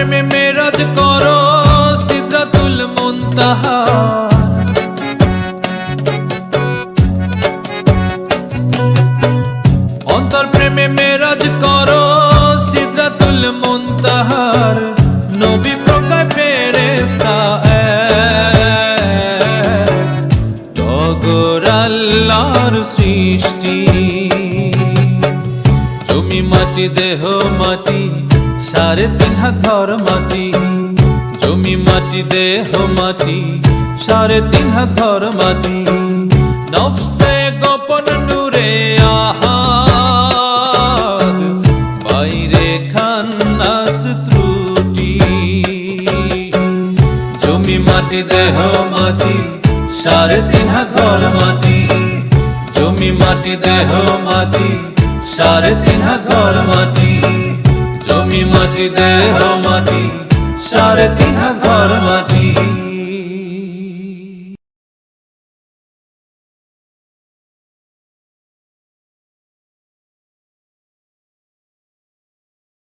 প্রেমে মেরাজ করো সিদ্রাতুল মুনতাহা অন্তর প্রেমে মেরাজ করো সিদ্রাতুল মুনতাহার। নবী প্রকাশ ফেরেশতা এক। টগর আল্লাহর সৃষ্টি। জমি মাটি, দেহ মাটি সাড়ে তিন হাত ঘর মাটি, জমি মাটি, দেহ মাটি সাড়ে তিন হাত ঘর মাটি। নফসে গোপন নূরে আহাদ, বাইরে খান্নাস ত্রুটি। জমি মাটি, দেহ মাটি সাড়ে তিন হাত ঘর মাটি। জমি মাটি, দেহ মাটি সাড়ে তিন হাত ঘর মাটি। জমি মাটি দেহ মাটি সাড়ে তিন হাত